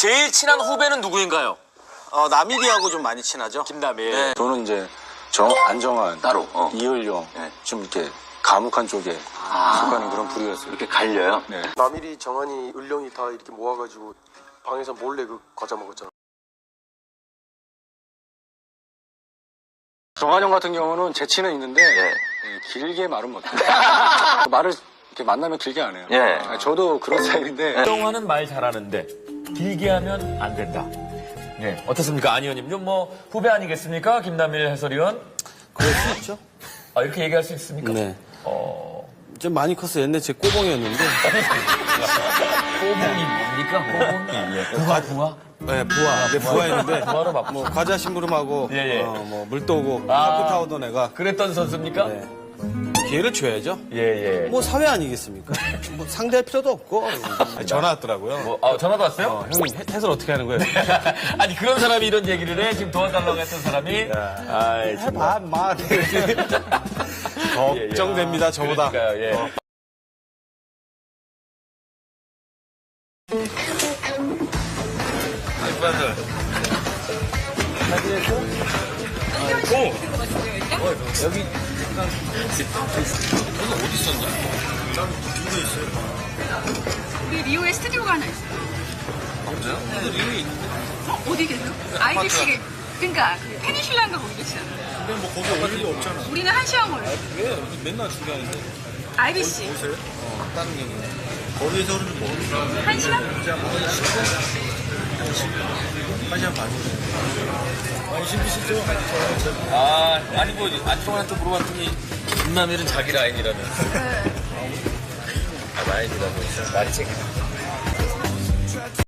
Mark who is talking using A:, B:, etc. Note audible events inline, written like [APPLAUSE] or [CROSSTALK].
A: 제일 친한 후배는 누구인가요?
B: 어, 남일이하고 좀 많이 친하죠.
A: 김남일.
B: 네.
C: 저는 이제 정 안정환
D: 따로, 어.
C: 이을용
D: 네.
C: 좀 이렇게 감옥한 쪽에 속하는 그런 부류였어요.
D: 이렇게 갈려요?
C: 네.
E: 남일이, 정한이, 을령이 다 이렇게 모아가지고 방에서 몰래 그 과자 먹었잖아.
C: 정한영 같은 경우는 재치는 있는데
D: 예.
C: 예, 길게 말은 못해요. [LAUGHS] 말을 이렇게 만나면 길게 안 해요.
D: 예.
C: 아, 저도 그런 스타일인데
A: 정화는 말 잘하는데 길게 하면 안 된다. 네, 어떻습니까, 안 의원님? 좀뭐 후배 아니겠습니까, 김남일 해설위원?
F: 그럴 수 있죠.
A: 아, 이렇게 얘기할 수 있습니까?
F: 네.
A: 어,
F: 좀 많이 컸어요. 옛날에 제 꼬봉이었는데. [LAUGHS]
A: 꼬봉이 뭡니까, 꼬봉이? 예. 부하, 부하?
F: 네, 부하. 내 부하였는데. [LAUGHS]
A: 부하로 바쁘
F: 뭐, 과자 심부름하고,
A: 예, 예.
F: 어, 뭐, 물도 오고,
A: 아.
F: 커피 타오던 애가.
A: 그랬던 선수입니까?
F: 네. 기회를 줘야죠.
A: 예, 예.
F: 뭐, 사회 아니겠습니까? [LAUGHS] 뭐, 상대할 필요도 없고. 아니, 전화 왔더라고요.
A: 뭐, 아, 전화도 왔어요?
F: 어, 형님, 해- 해설 어떻게 하는 거예요? [LAUGHS]
A: 아니, 그런 사람이 이런 얘기를 해? 지금 도와달라고 했던 사람이? 아이.
F: 해봐, 마. [LAUGHS] 걱정됩니다, 저보다.
A: 그러니까요, 예. 아이빠들.
G: 우리 리오에 스튜디오가 하나 있어요. 진짜요? 리오에 있는데? 어, 어디 계세요? IBC. 그러니까 그 페니슐라인가 거기 계시잖아요. 근데 뭐 거기 올 일이 없잖아. 우리는 한 시간 걸려.
F: 왜? 맨날 중요한데.
G: IBC.
F: 어, 다른 얘기. 거기서는 뭐,
G: 한 시간?
F: 한 시간 반.
A: 아, 아니 뭐 안쪽한테 물어봤더니 김남일은 자기 라인이라면서. 아, 라인이라면서 말이 챙겨.